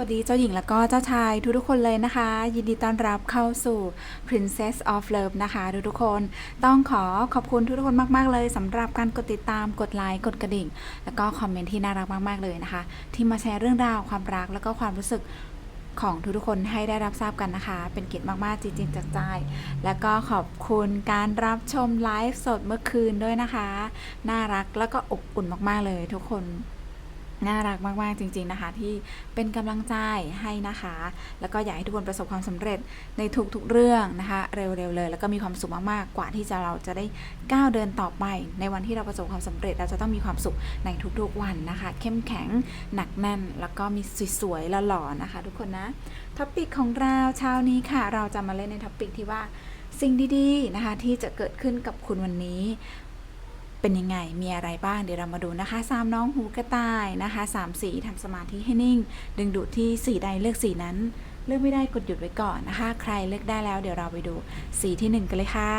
สวัสดีเจ้าหญิงแล้วก็เจ้าชายทุกๆคนเลยนะคะ ยินดีต้อนรับเข้าสู่ Princess of Love นะคะทุกๆคนต้องขอขอบคุณทุกๆคนมาก ๆ เลยสำหรับการกดติดตามกดไลค์กดกระดิ่ง แล้วก็คอมเมนต์ที่น่ารักมาก ๆ เลยนะคะ ที่มาแชร์เรื่องราวความรักแล้วก็ความรู้สึกของทุกๆคนให้ได้รับทราบกันนะคะ เป็นเกียรติมาก ๆ จริง ๆจากใจ แล้วก็ขอบคุณการรับชมไลฟ์สดเมื่อคืนด้วยนะคะ น่ารักแล้วก็อบอุ่นมากๆเลยทุกคน น่ารักมาก ๆ จริง ๆ นะคะ ที่เป็นกำลังใจให้นะคะ แล้วก็อยากให้ทุกคนประสบความสำเร็จในทุก ๆ เรื่องนะคะ เร็ว ๆ เลย แล้วก็มีความสุขมาก ๆ กว่าที่จะเราจะได้ก้าวเดินต่อไป ในวันที่เราประสบความสำเร็จ เราจะต้องมีความสุขในทุก ๆ วันนะคะ เข้มแข็งหนักแน่น แล้วก็มีสวยๆหล่อๆนะคะ ทุกคนนะท็อปิกของเราเช้านี้ค่ะ เราจะมาเล่นในท็อปิกที่ว่าสิ่งดีๆนะคะที่จะเกิดขึ้นกับคุณวันนี้ เป็นยังไง มีอะไรบ้าง เดี๋ยวเรามาดูนะคะสามน้องหูกระต่ายนะคะสามสีทำสมาธิให้นิ่ง ดึงดูดที่สีใดเลือกสีนั้น เลือกไม่ได้กดหยุดไว้ก่อนนะคะ ใครเลือกได้แล้วเดี๋ยวเราไปดูสีที่หนึ่งกันเลยค่ะ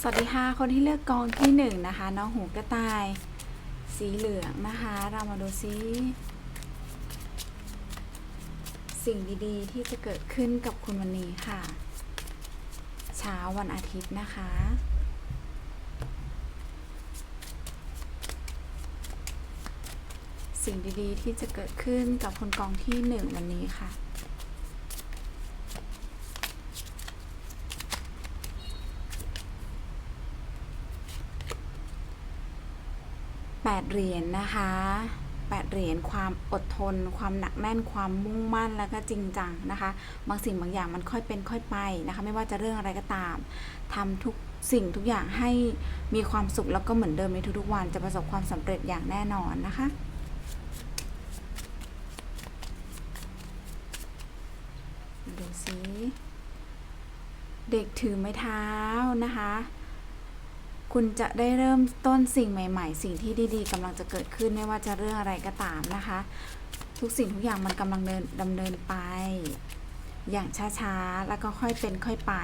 สวัสดีค่ะ คนที่เลือกกองที่หนึ่งนะคะ น้องหูกระต่าย สีเหลืองนะคะ เรามาดูซิสิ่งดีๆ ที่จะเกิดขึ้นกับคุณวันนี้ค่ะ เช้าวันอาทิตย์นะคะ สิ่งดีๆที่จะเกิดขึ้นกับคนกองที่หนึ่งวันนี้ค่ะแปดเหรียญนะคะ แปดเหรียญความอดทน ความหนักแน่นความมุ่งมั่นแล้วก็จริงจังนะคะ บางสิ่งบางอย่างมันค่อยเป็นค่อยไปนะคะ ไม่ว่าจะเรื่องอะไรก็ตามทำทุกสิ่งทุกอย่างให้มีความสุขแล้วก็เหมือนเดิมในทุกๆวันจะประสบความสำเร็จอย่างแน่นอนนะคะดูสิเด็กถือไม้เท้านะคะ คุณจะได้เริ่มต้นสิ่งใหม่ ๆ สิ่งที่ดีๆกำลังจะเกิดขึ้นไม่ว่าจะเรื่องอะไรก็ตามนะคะ ทุกสิ่งทุกอย่างมันกำลังเดินดำเนินไป อย่างช้าๆ แล้วก็ค่อยเป็นค่อยไป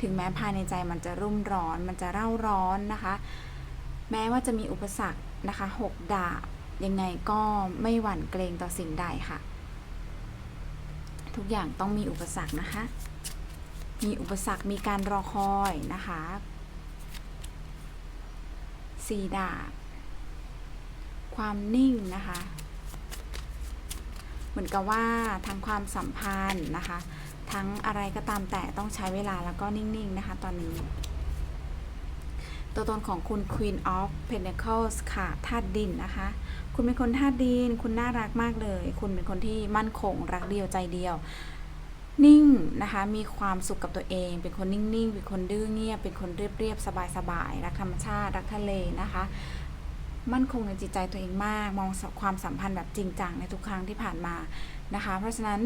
ถึงแม้ภายในใจมันจะรุ่มร้อน มันจะเร่าร้อนนะคะ แม้ว่าจะมีอุปสรรคนะคะหกดาบยังไงก็ไม่หวั่นเกรงต่อสิ่งใดค่ะ ทุกอย่างต้องมีอุปสรรคนะคะ มีอุปสรรคมีการรอคอยนะคะ สีดาบ ความนิ่งนะคะ เหมือนกับว่าทั้งความสัมพันธ์นะคะ ทั้งอะไรก็ตามแต่ต้องใช้เวลาแล้วก็นิ่งๆนะคะตอนนี้ ตัวตนของคุณ Queen of Pentacles ค่ะธาตุดินนะคะ คุณเป็นคนธาตุดิน คุณน่ารักมากเลย คุณเป็นคนที่มั่นคงรักเดียวใจเดียว นิ่งนะคะ มีความสุขกับตัวเอง เป็นคนนิ่งๆ เป็นคนดื้อเงียบ เป็นคนเรียบๆ สบายๆ รักธรรมชาติ รักทะเลนะคะ มั่นคงในจิตใจตัวเองมาก มองความสัมพันธ์แบบจริงจังในทุกครั้งที่ผ่านมานะคะ เพราะฉะนั้น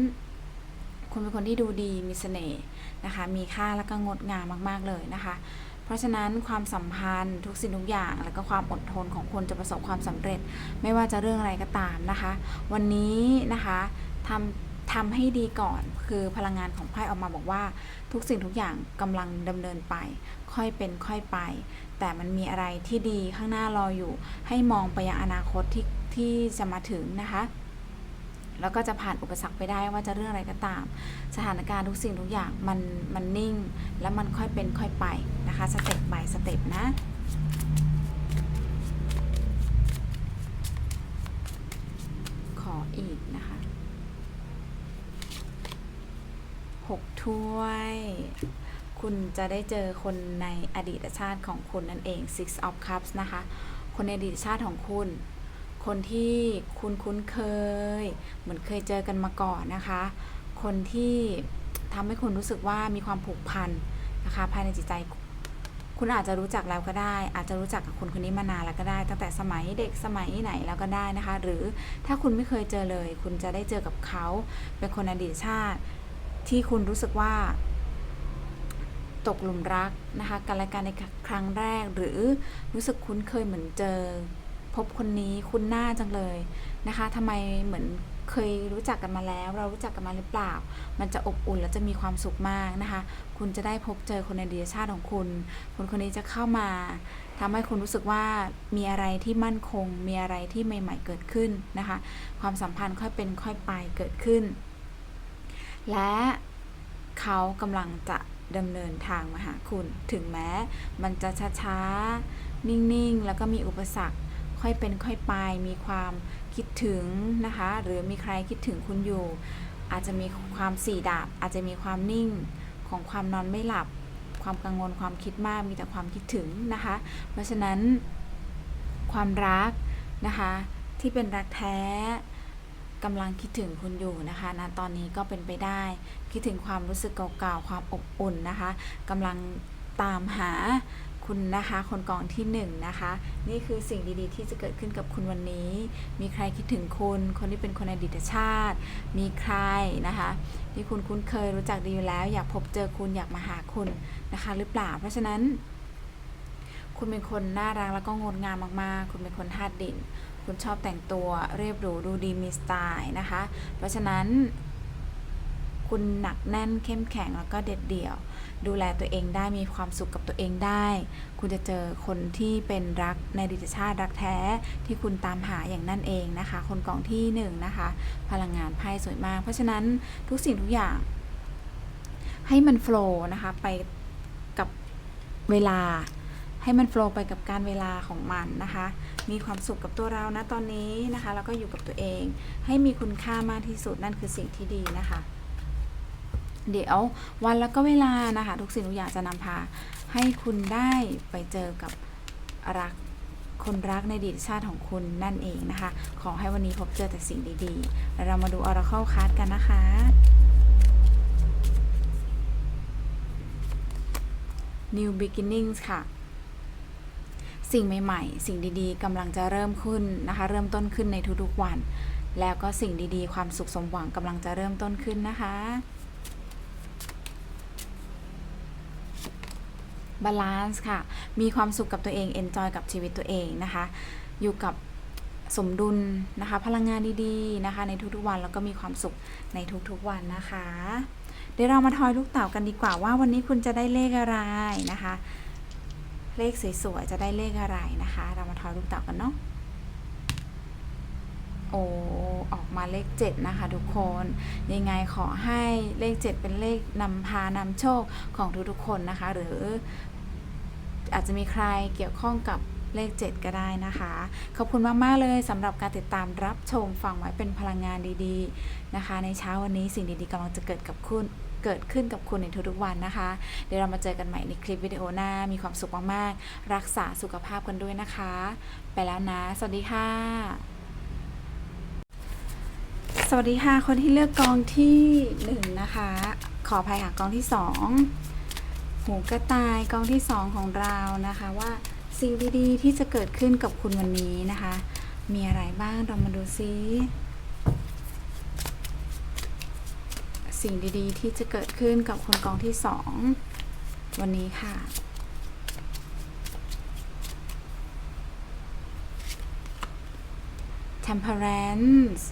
คุณเป็นคนที่ดูดี มีเสน่ห์นะคะ มีค่าและก็งดงามมากๆเลยนะคะ เพราะฉะนั้นความสัมพันธ์ทุกสิ่งทุกอย่าง แล้วก็ความอดทนของคุณจะประสบความสำเร็จ ไม่ว่าจะเรื่องอะไรก็ตามนะคะ วันนี้นะคะทำ ทำให้ดีก่อน คือพลังงานของไพ่ออกมาบอกว่า ทุกสิ่งทุกอย่างกำลังดำเนินไป ค่อยเป็นค่อยไป แต่มันมีอะไรที่ดีข้างหน้ารออยู่ ให้มองไปยังอนาคตที่ที่จะมาถึงนะคะแล้วก็จะผ่านอุปสรรคไปได้ว่าจะเรื่องอะไรก็ตาม สถานการณ์ทุกสิ่งทุกอย่างมันมันนิ่ง แล้วมันค่อยเป็นค่อยไปนะคะสเต็ป by สเต็ปนะ ขออีกนะคะ หก ถ้วย คุณจะได้เจอคนในอดีตชาติของคุณนั่นเอง Six of Cups นะคะ คนในอดีตชาติของคุณ คนที่คุณคุ้นเคย เหมือนเคยเจอกันมาก่อนนะคะ คนที่ทำให้คุณรู้สึกว่ามีความผูกพันนะคะ ภายในจิตใจคุณอาจจะรู้จักแล้วก็ได้ อาจจะรู้จักกับคนคนนี้มานานแล้วก็ได้ ตั้งแต่สมัยเด็กสมัยไหนแล้วก็ได้นะคะ หรือถ้าคุณไม่เคยเจอเลย คุณจะได้เจอกับเขา เป็นคนอดีตชาติ ที่คุณรู้สึกว่า ตกหลุมรักนะคะกันและกันในครั้งแรก หรือรู้สึกคุ้นเคยเหมือนเจอ พบคนนี้คุ้นหน้าจังเลยนะคะทำไมเหมือนเคยรู้จักกันมาแล้ว เรารู้จักกันมาหรือเปล่า มันจะอบอุ่นและจะมีความสุขมากนะคะ คุณจะได้พบเจอคนในอดีตชาติของคุณ คนคนนี้จะเข้ามาทำให้คุณรู้สึกว่ามีอะไรที่มั่นคง มีอะไรที่ใหม่ ๆ เกิดขึ้นนะคะ ความสัมพันธ์ค่อยเป็นค่อยไปเกิดขึ้น และเขากำลังจะดำเนินทางมาหาคุณ ถึงแม้ มันจะช้าๆ นิ่งๆ แล้วก็มีอุปสรรค ค่อยเป็นค่อยไป มีความคิดถึงนะคะ หรือมีใครคิดถึงคุณอยู่ อาจจะมีความสี่ดาบ อาจจะมีความนิ่งของความนอนไม่หลับ ความกังวลความคิดมาก มีแต่ความคิดถึงนะคะ เพราะฉะนั้นความรักนะคะ ที่เป็นรักแท้ กำลังคิดถึงคุณอยู่นะคะณตอนนี้ก็เป็นไปได้ คิดถึงความรู้สึกเก่าๆ ความอบอุ่นนะคะกำลังตามหาคุณนะคะคนกองที่หนึ่งนะคะ นี่คือสิ่งดีๆ ที่จะเกิดขึ้นกับคุณวันนี้ มีใครคิดถึงคุณ คนที่เป็นคนในอดีตชาติ มีใครนะคะที่คุณคุ้นเคยรู้จักดีอยู่แล้ว อยากพบเจอคุณอยากมาหาคุณนะคะ หรือเปล่า เพราะฉะนั้น คุณเป็นคนน่ารักแล้วก็งดงามมากๆ คุณเป็นคนธาตุดิน คุณชอบแต่งตัวเรียบหรูดูดีมีสไตล์นะคะ เพราะฉะนั้น คุณหนักแน่นเข้มแข็งแล้วก็เด็ดเดี่ยว ดูแลตัวเองได้มีความสุขกับตัวเองได้ คุณจะเจอคนที่เป็นรักในดิตชาติรักแท้ที่คุณตามหาอย่างนั่นเองนะคะ คนกองที่หนึ่งนะคะ พลังงานไพ่สวยมาก เพราะฉะนั้นทุกสิ่งทุกอย่าง ให้มันโฟล์นะคะไปกับเวลา ให้มันโฟล์ไปกับการเวลาของมันนะคะ มีความสุขกับตัวเรานะตอนนี้นะคะ แล้วก็อยู่กับตัวเอง ให้มีคุณค่ามากที่สุดนั่นคือสิ่งที่ดีนะคะ เดี๋ยววันแล้วก็เวลานะคะ ทุกสิ่งทุกอย่างจะนำพา ให้คุณได้ไปเจอกับรักคนรักในดีตชาติของคุณนั่นเองนะคะ ขอให้วันนี้พบเจอแต่สิ่งดีๆ เรามาดู Oracle Card กันนะคะ New Beginnings ค่ะ สิ่งใหม่ๆ สิ่งดีๆกำลังจะเริ่มขึ้นนะคะ เริ่มต้นขึ้นในทุกๆวัน แล้วก็สิ่งดีๆ ความสุขสมหวังกำลังจะเริ่มต้นขึ้นนะคะ บาลานซ์ค่ะ มีความสุขกับตัวเองเอนจอยกับชีวิตตัวเองนะคะ อยู่กับสมดุลนะคะ พลังงานดีๆนะคะ ในทุกๆวันแล้วก็มีความสุขในทุกๆวันนะคะ เดี๋ยวเรามาทอยลูกเต่ากันดีกว่าว่าวันนี้คุณจะได้เลขอะไรนะคะ เลขสวยๆ จะได้เลขอะไรนะคะ เรามาทอยลูกเต่ากันเนาะโอ้ออกมาเลข 7 นะคะทุกคน ยังไงขอให้เลข 7 เป็นเลขนำพานำโชคของทุกๆคนนะคะ หรืออาจจะมีใครเกี่ยวข้องกับเลข 7 ก็ได้นะคะ ขอบคุณมาก ๆ เลยสำหรับการติดตามรับชมฟังไว้เป็นพลังงานดี ๆ นะคะ ในเช้าวันนี้สิ่งดี ๆกำลังจะเกิดกับคุณ เกิดขึ้นกับคุณในทุกๆวันนะคะ เดี๋ยวเรามาเจอกันใหม่ในคลิปวิดีโอหน้า มีความสุขมากๆ รักษาสุขภาพกันด้วยนะคะ ไปแล้วนะ สวัสดีค่ะสวัสดีค่ะ คนที่เลือกกองที่หนึ่งนะคะ ขออภัยค่ะกองที่สองหูกระต่ายกองที่สองของเรานะคะว่าสิ่งดีๆที่จะเกิดขึ้นกับคุณวันนี้นะคะ มีอะไรบ้างเรามาดูซิ สิ่งดีๆ ที่จะเกิดขึ้นกับคนกองที่สองวันนี้ค่ะ temperance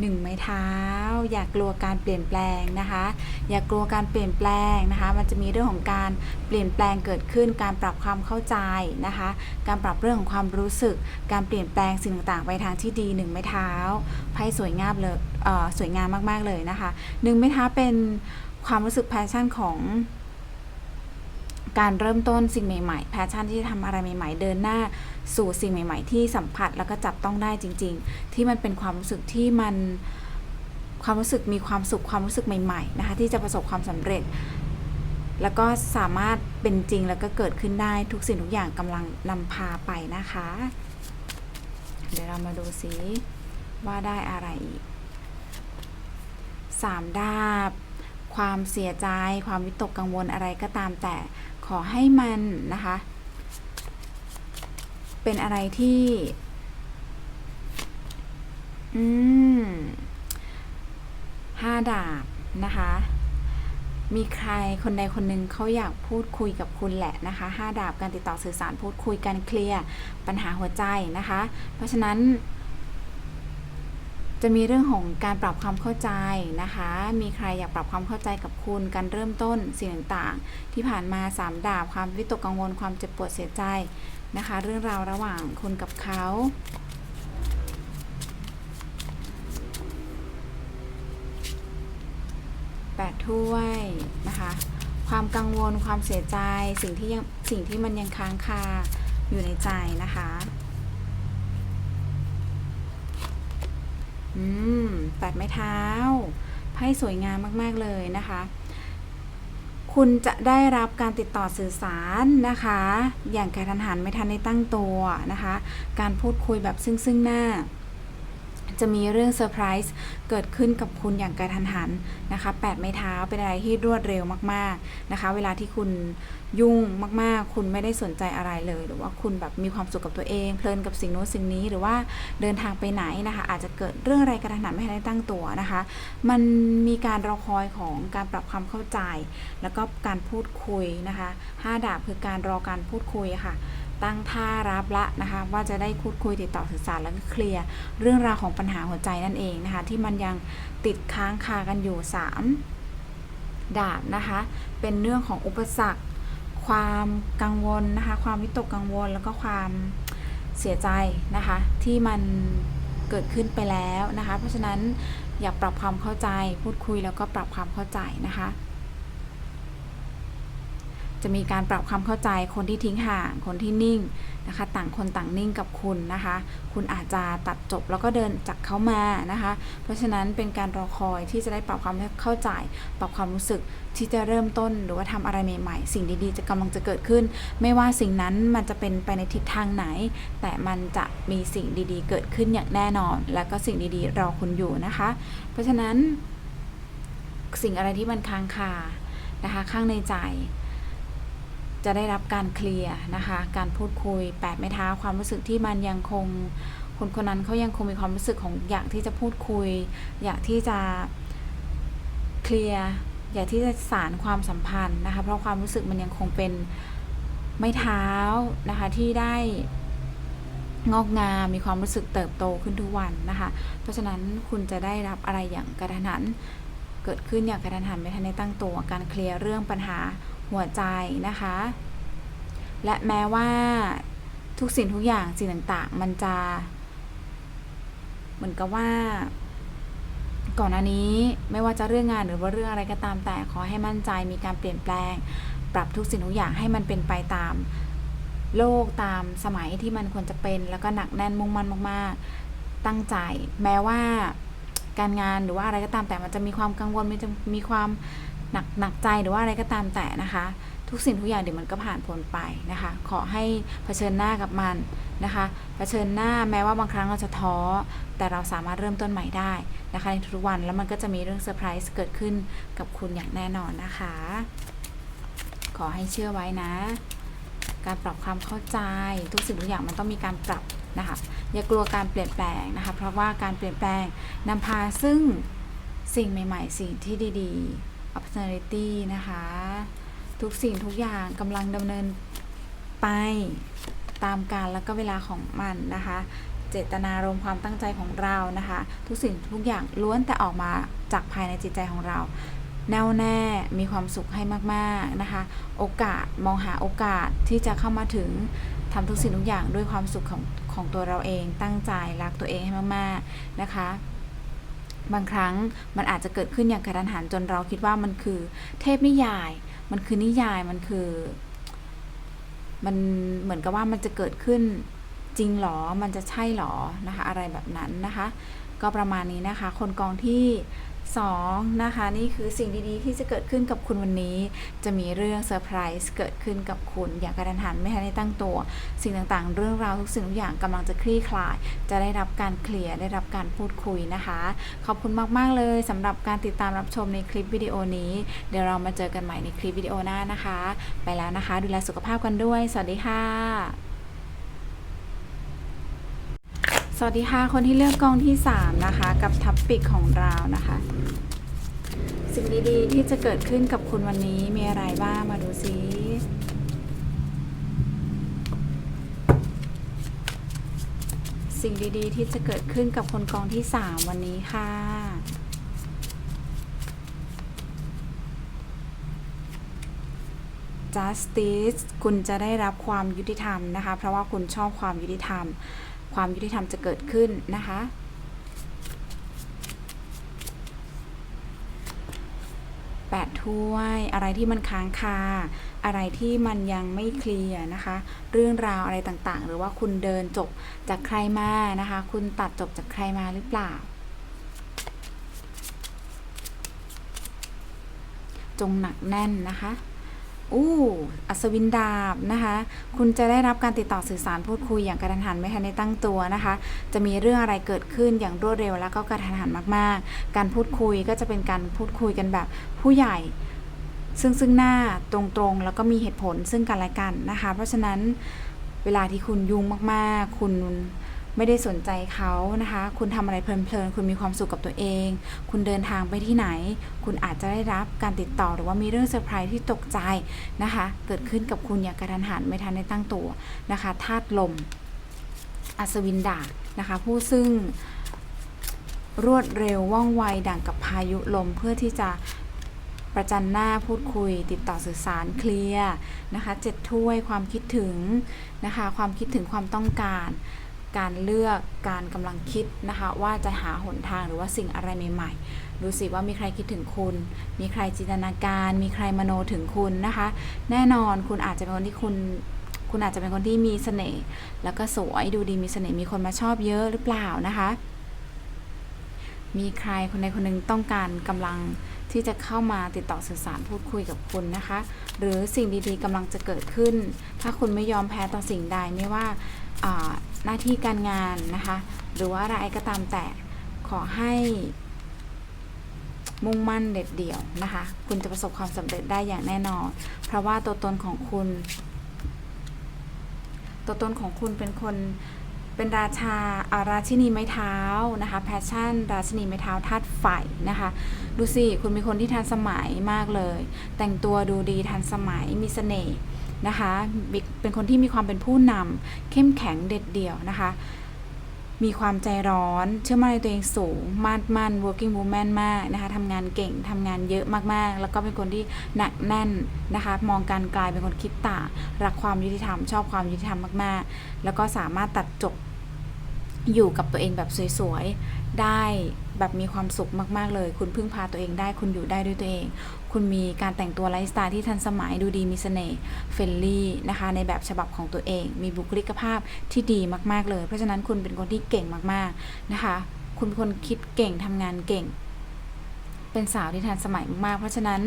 หนึ่งไม้เท้า อย่ากกลัวการเปลี่ยนแปลงนะคะ อย่ากกลัวการเปลี่ยนแปลงนะคะ มันจะมีเรื่องของการเปลี่ยนแปลงเกิดขึ้น การปรับความเข้าใจนะคะ การปรับเรื่องของความรู้สึก การเปลี่ยนแปลงสิ่งต่างๆ ไปทางที่ดีหนึ่งไม้เท้าไพ่สวยงามเลยเสวยงามมากๆเลยนะคะหนึ่งไม้เท้าเป็นความรู้สึกแพชชั่นของ การเริ่มต้นสิ่งใหม่ๆ แพชชั่นที่จะทำอะไรใหม่ ๆ เดินหน้าสู่สิ่งใหม่ ๆ ที่สัมผัสแล้วก็จับต้องได้จริง ๆ ที่มันเป็นความรู้สึกที่มันความรู้สึกมีความสุขความรู้สึกใหม่ๆนะคะที่จะประสบความสำเร็จ แล้วก็สามารถเป็นจริงแล้วก็เกิดขึ้นได้ทุกสิ่งทุกอย่างกำลังนำพาไปนะคะ เดี๋ยวเรามาดูซิว่าได้อะไรอีกสามดาบ ความเสียใจ ความวิตกกังวลอะไรก็ตามแต่ อให้มันนะคะ เป็นอะไรที่ อืมห้าดาบนะคะ มีใครคนใดคนหนึ่งเขาอยากพูดคุยกับคุณแหละนะคะห้าดาบการติดต่อสื่อสารพูดคุยกันเคลียร์ปัญหาหัวใจนะคะ เพราะฉะนั้น จะมีเรื่องของการปรับความเข้าใจนะคะ มีใครอยากปรับความเข้าใจกับคุณการเริ่มต้นสิ่งต่างๆ ที่ผ่านมาสามดาบความวิตกกังวลความเจ็บปวดเสียใจนะคะ เรื่องราวระหว่างคุณกับเขาแปดถ้วยนะคะ ความกังวลความเสียใจสิ่งที่ยังสิ่งที่มันยังค้างคาอยู่ในใจนะคะ อืมแปดไม้เท้าไพ่สวยงามมากๆเลยนะคะ คุณจะได้รับการติดต่อสื่อสารนะคะ อย่างกระทันหันไม่ทันได้ตั้งตัวนะคะ การพูดคุยแบบซึ่งซึ่งหน้า จะมีเรื่องเซอร์ไพรส์เกิดขึ้นกับคุณอย่างกระทันหันนะคะแปดไม้เท้าเป็นอะไรที่รวดเร็วมากๆนะคะ เวลาที่คุณยุ่งมากๆ คุณไม่ได้สนใจอะไรเลย หรือว่าคุณแบบมีความสุขกับตัวเอง เพลินกับสิ่งโน้นสิ่งนี้ หรือว่าเดินทางไปไหนนะคะ อาจจะเกิดเรื่องอะไรกระทันหันไม่ทันได้ตั้งตัวนะคะ มันมีการรอคอยของการปรับความเข้าใจ แล้วก็การพูดคุยนะคะห้าดาบคือการรอการพูดคุยะค่ะ ตั้งท่ารับละนะคะว่าจะได้พูดคุยติดต่อสื่อสารแล้วก็เคลียร์เรื่องราวของปัญหาหัวใจนั่นเองนะคะที่มันยังติดค้างคากันอยู่ 3 ดาบนะคะ เป็นเรื่องของอุปสรรค ความกังวลนะคะความวิตกกังวลแล้วก็ความเสียใจนะคะที่มันเกิดขึ้นไปแล้วนะคะ เพราะฉะนั้นอย่าปรับความเข้าใจพูดคุยแล้วก็ปรับความเข้าใจนะคะ จะมีการปรับความเข้าใจคนที่ทิ้งห่าง คนที่นิ่งนะคะ ต่างคนต่างนิ่งกับคุณนะคะ คุณอาจจะตัดจบแล้วก็เดินจากเขามานะคะ เพราะฉะนั้นเป็นการรอคอยที่จะได้ปรับความเข้าใจ ปรับความรู้สึกที่จะเริ่มต้นหรือว่าทำอะไรใหม่ ๆ สิ่งดีๆ จะกำลังจะเกิดขึ้น ไม่ว่าสิ่งนั้นมันจะเป็นไปในทิศทางไหน แต่มันจะมีสิ่งดีๆ เกิดขึ้นอย่างแน่นอน และก็สิ่งดีๆ รอคุณอยู่นะคะ เพราะฉะนั้นสิ่งอะไรที่มันค้างคานะคะ ข้างในใจ จะได้รับการเคลียร์นะคะ การพูดคุยแปดไม้เท้าความรู้สึกที่มันยังคงคนคนนั้นเขายังคงมีความรู้สึกของอยากที่จะพูดคุย อยากที่จะเคลียร์อยากที่จะสารความสัมพันธ์นะคะ เพราะความรู้สึกมันยังคงเป็นไม้เท้านะคะที่ได้งอกงามมีความรู้สึกเติบโตขึ้นทุกวันนะคะ เพราะฉะนั้นคุณจะได้รับอะไรอย่างกระทันหันเกิดขึ้นอย่างกระทันหันไม่ทันได้ตั้งตัว การเคลียร์เรื่องปัญหา หัวใจนะคะ และแม้ว่าทุกสิ่งทุกอย่างสิ่งต่างๆ มันจะ เหมือนกับว่า ก่อนหน้านี้ไม่ว่าจะเรื่องงานหรือว่าเรื่องอะไรก็ตามแต่ขอให้มั่นใจมีการเปลี่ยนแปลง ปรับทุกสิ่งทุกอย่างให้มันเป็นไปตามโลกตามสมัยที่มันควรจะเป็นแล้วก็หนักแน่นมุ่งมั่นมากๆ ตั้งใจ แม้ว่าการงานหรือว่าอะไรก็ตามแต่มันจะมีความกังวลมันจะมีความ หนักหนักใจหรือว่าอะไรก็ตามแต่นะคะ ทุกสิ่งทุกอย่างเดี๋ยวมันก็ผ่านพ้นไปนะคะ ขอให้เผชิญหน้ากับมันนะคะเผชิญหน้าแม้ว่าบางครั้งเราจะท้อ แต่เราสามารถเริ่มต้นใหม่ได้นะคะในทุกวันแล้วมันก็จะมีเรื่องเซอร์ไพรส์เกิดขึ้นกับคุณอย่างแน่นอนนะคะ ขอให้เชื่อไว้นะ การปรับความเข้าใจ ทุกสิ่งทุกอย่างมันต้องมีการปรับนะคะอย่ากลัวการเปลี่ยนแปลงนะคะ เพราะว่าการเปลี่ยนแปลงนำพาซึ่งสิ่งใหม่ ๆ สิ่งที่ดี ๆ opportunity นะคะ ทุกสิ่งทุกอย่างกำลังดำเนินไปตามการแล้วก็เวลาของมันนะคะ เจตนารมณ์ความตั้งใจของเรานะคะ ทุกสิ่งทุกอย่างล้วนแต่ออกมาจากภายในจิตใจของเรา แน่วแน่มีความสุขให้มากๆนะคะ โอกาสมองหาโอกาสที่จะเข้ามาถึงทำทุกสิ่งทุกอย่างด้วยความสุขของของตัวเราเองตั้งใจรักตัวเองให้มากๆนะคะ บางครั้งมันอาจจะเกิดขึ้นอย่างกระทันหันจนเราคิดว่ามันคือเทพนิยาย มันคือนิยายมันคือ มันเหมือนกับว่ามันจะเกิดขึ้นจริงหรอ มันจะใช่หรอนะคะ อะไรแบบนั้นนะคะ ก็ประมาณนี้นะคะ คนกองที่ 2 นะคะ นี่คือสิ่งดีๆ ที่จะเกิดขึ้นกับคุณวันนี้ จะมีเรื่องเซอร์ไพรส์เกิดขึ้นกับคุณ อย่างกระทันหันไม่ทันได้ตั้งตัว สิ่งต่างๆ เรื่องราวทุกสิ่งทุกอย่างกำลังจะคลี่คลาย จะได้รับการเคลียร์ได้รับการพูดคุยนะคะ ขอบคุณมากๆเลยสำหรับการติดตามรับชมในคลิปวิดีโอนี้ เดี๋ยวเรามาเจอกันใหม่ในคลิปวิดีโอหน้านะคะ ไปแล้วนะคะ ดูแลสุขภาพกันด้วย สวัสดีค่ะ สวัสดีค่ะ คนที่เลือกกองที่ 3 นะคะ กับทับปิกของเรานะคะ สิ่งดีๆ ที่จะเกิดขึ้นกับคุณวันนี้มีอะไรบ้างมาดูซิสิ่งดีๆ ที่จะเกิดขึ้นกับคนกองที่ 3 วันนี้ค่ะ justice คุณจะได้รับความยุติธรรมนะคะ เพราะว่าคุณชอบความยุติธรรม ความยุติธรรมจะเกิดขึ้นนะคะแปดถ้วยอะไรที่มันค้างคา อะไรที่มันยังไม่เคลียร์นะคะ เรื่องราวอะไรต่างๆ หรือว่าคุณเดินจบจากใครมานะคะ คุณตัดจบจากใครมาหรือเปล่า จงหนักแน่นนะคะ อู้อัศวินดาบนะคะ คุณจะได้รับการติดต่อสื่อสารพูดคุยอย่างกระทันหันไม่ทันได้ตั้งตัวนะคะ จะมีเรื่องอะไรเกิดขึ้นอย่างรวดเร็วแล้วก็กระทันหันมากๆ การพูดคุยก็จะเป็นการพูดคุยกันแบบผู้ใหญ่ ซึ่งซึ่งหน้าตรงๆ แล้วก็มีเหตุผลซึ่งกันและกันนะคะ เพราะฉะนั้นเวลาที่คุณยุ่งมากๆ คุณ ไม่ได้สนใจเขานะคะ คุณทำอะไรเพลินๆ คุณมีความสุขกับตัวเอง คุณเดินทางไปที่ไหน คุณอาจจะได้รับการติดต่อหรือว่ามีเรื่องเซอร์ไพรส์ที่ตกใจนะคะ เกิดขึ้นกับคุณอย่างกระทันหันไม่ทันได้ตั้งตัวนะคะธาตุลม อัศวินดาบนะคะ ผู้ซึ่งรวดเร็วว่องไวดังกับพายุลมเพื่อที่จะประจันหน้าพูดคุย ติดต่อสื่อสารเคลียร์นะคะเจ็ดถ้วยความคิดถึงนะคะ ความคิดถึงความต้องการ การเลือกการกำลังคิดนะคะ ว่าจะหาหนทางหรือว่าสิ่งอะไรใหม่ๆ ดูสิว่ามีใครคิดถึงคุณ มีใครจินตนาการ มีใครมโนถึงคุณนะคะ แน่นอนคุณอาจจะเป็นคนที่คุณคุณอาจจะเป็นคนที่มีเสน่ห์แล้วก็สวยดูดีมีเสน่ห์มีคนมาชอบเยอะหรือเปล่านะคะ มีใครคนใดคนหนึ่งต้องการกำลังที่จะเข้ามาติดต่อสื่อสารพูดคุยกับคุณนะคะ หรือสิ่งดีๆกำลังจะเกิดขึ้น ถ้าคุณไม่ยอมแพ้ต่อสิ่งใดไม่ว่า หน้าที่การงานนะคะ หรือว่าอะไรก็ตามแต่ขอให้ มุ่งมั่นเด็ดเดี่ยวนะคะ คุณจะประสบความสำเร็จได้อย่างแน่นอน เพราะว่าตัวตนของคุณ ตัวตนของคุณเป็นคนเป็นราชาอาราชินีไม้เท้านะคะแพชชั่น ราชินีไม้เท้าธาตุไฟนะคะ ดูสิ คุณเป็นคนที่ทันสมัยมากเลย แต่งตัวดูดีทันสมัยมีเสน่ห์ นะคะมีเป็นคนที่มีความเป็นผู้นำเข้มแข็งเด็ดเดี่ยวนะคะ มีความใจร้อน เชื่อมั่นในตัวเองสูงมาดมั่น working woman มากนะคะทำงานเก่งทำงานเยอะมากๆ แล้วก็เป็นคนที่หนักแน่นนะคะ มองการไกลเป็นคนคิดต่าง รักความยุติธรรม ชอบความยุติธรรมมากๆ แล้วก็สามารถตัดจบ อยู่กับตัวเองแบบสวยๆ ได้แบบมีความสุขมากๆเลย คุณพึ่งพาตัวเองได้ คุณอยู่ได้ด้วยตัวเอง คุณมีการแต่งตัวไลฟ์สไตล์ที่ทันสมัยดูดีมีเสน่ห์เฟรนลี่นะคะ ในแบบฉบับของตัวเอง มีบุคลิกภาพที่ดีมากๆเลย เพราะฉะนั้นคุณเป็นคนที่เก่งมากๆนะคะ คุณเป็นคนคิดเก่งทำงานเก่ง เป็นสาวที่ทันสมัยมากๆ เพราะฉะนั้น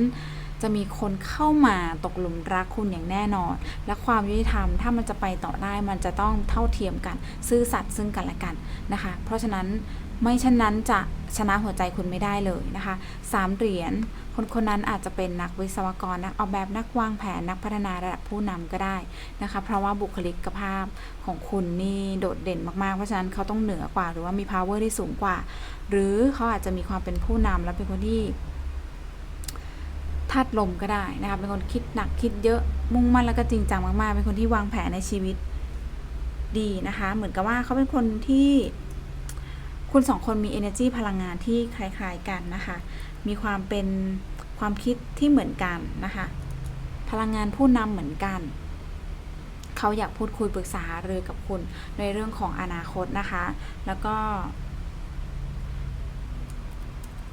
จะมีคนเข้ามาตกหลุมรักคุณอย่างแน่นอน และความยุติธรรมถ้ามันจะไปต่อได้มันจะต้องเท่าเทียมกัน ซื่อสัตย์ซึ่งกันและกันนะคะ เพราะฉะนั้นไม่เช่นนั้นจะชนะหัวใจคุณไม่ได้เลยนะคะสามเหรียญคนคนนั้นอาจจะเป็นนักวิศวกรนักออกแบบนักวางแผนนักพัฒนาระดับผู้นำก็ได้นะคะ เพราะว่าบุคลิกภาพของคุณนี่โดดเด่นมากๆ เพราะฉะนั้นเขาต้องเหนือกว่า หรือว่ามี power ที่สูงกว่า หรือเขาอาจจะมีความเป็นผู้นำและเป็นคนที่ ธาตุลมก็ได้นะคะเป็นคนคิดหนักคิดเยอะมุ่งมั่นแล้วก็จริงจังมากๆ เป็นคนที่วางแผนในชีวิตดีนะคะ เหมือนกับว่าเขาเป็นคนที่ คุณสองคนมี energy พลังงานที่คล้ายๆกันนะคะ มีความเป็นความคิดที่เหมือนกันนะคะ พลังงานผู้นำเหมือนกัน เขาอยากพูดคุยปรึกษาหรือกับคุณในเรื่องของอนาคตนะคะ แล้วก็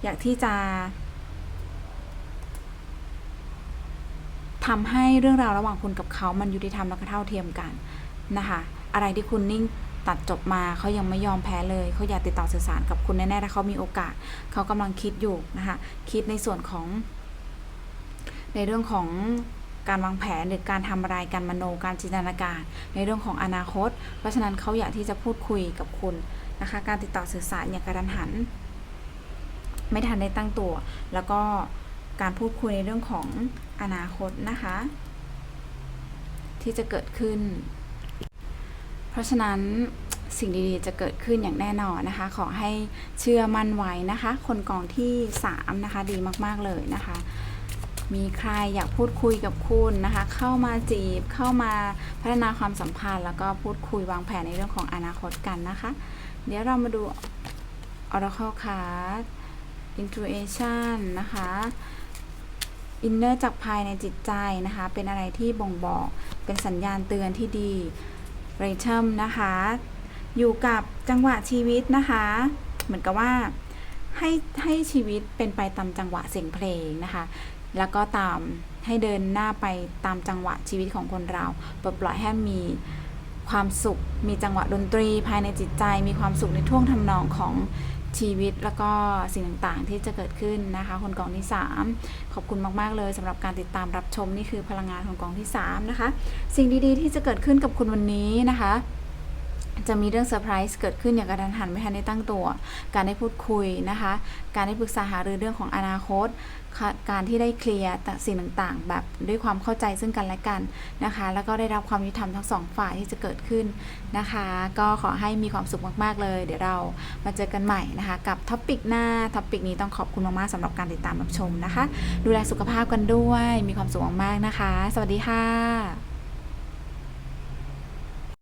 อยากที่จะ ทำให้เรื่องราวระหว่างคุณกับเขา มันยุติธรรมและก็เท่าเทียมกันนะคะ อะไรที่คุณนิ่งตัดจบมาเขายังไม่ยอมแพ้เลยเขาอยากติดต่อสื่อสารกับคุณแน่ๆถ้าเขามีโอกาสเขากำลังคิดอยู่นะคะคิดในส่วนของ ในเรื่องของการวางแผนหรือการทำอะไรการมโนการจินตนาการ ในเรื่องของอนาคต เพราะฉะนั้นเขาอยากที่จะพูดคุยกับคุณนะคะ การติดต่อสื่อสารอย่างกระทันหัน ไม่ทันได้ตั้งตัว แล้วก็ การพูดคุยในเรื่องของอนาคตนะคะ ที่จะเกิดขึ้น เพราะฉะนั้นสิ่งดีๆจะเกิดขึ้นอย่างแน่นอนนะคะ ขอให้เชื่อมั่นไว้นะคะ คนกองที่3นะคะดีมากๆเลยนะคะ มีใครอยากพูดคุยกับคุณนะคะ เข้ามาจีบเข้ามาพัฒนาความสัมพันธ์ แล้วก็พูดคุยวางแผนในเรื่องของอนาคตกันนะคะ เดี๋ยวเรามาดู Oracle Card Intuition นะคะ อินเนอร์จากภายในจิตใจนะคะ เป็นอะไรที่บ่งบอก เป็นสัญญาณเตือนที่ดีเรเทิมนะคะ อยู่กับจังหวะชีวิตนะคะ เหมือนกับว่าให้ให้ชีวิตเป็นไปตามจังหวะเสียงเพลงนะคะ แล้วก็ตามให้เดินหน้าไปตามจังหวะชีวิตของคนเราปลดปล่อยให้มีความสุข มีจังหวะดนตรีภายในจิตใจ มีความสุขในท่วงทำนองของ ชีวิตแล้วก็สิ่งต่างๆ ที่จะเกิดขึ้นนะคะคนกองที่ 3 ขอบคุณมากๆเลยสำหรับการติดตามรับชมนี่คือพลังงานของกองที่ 3 นะคะ สิ่งดีๆ ที่จะเกิดขึ้นกับคุณวันนี้นะคะ จะมีเรื่องเซอร์ไพรส์เกิดขึ้นอย่างกระทันหันไม่ทันได้ตั้งตัว การได้พูดคุยนะคะ การได้ปรึกษาหารือเรื่องของอนาคต การที่ได้เคลียร์สิ่งต่างๆ แบบด้วยความเข้าใจซึ่งกันและกันนะคะ แล้วก็ได้รับความยุติธรรมทั้งสองฝ่ายที่จะเกิดขึ้นนะคะ ก็ขอให้มีความสุขมากๆเลย เดี๋ยวเรามาเจอกันใหม่นะคะ กับท็อปิกหน้าท็อปิกนี้ต้องขอบคุณมากๆสำหรับการติดตามรับชมนะคะ ดูแลสุขภาพกันด้วย มีความสุขมากๆนะคะ สวัสดีค่ะ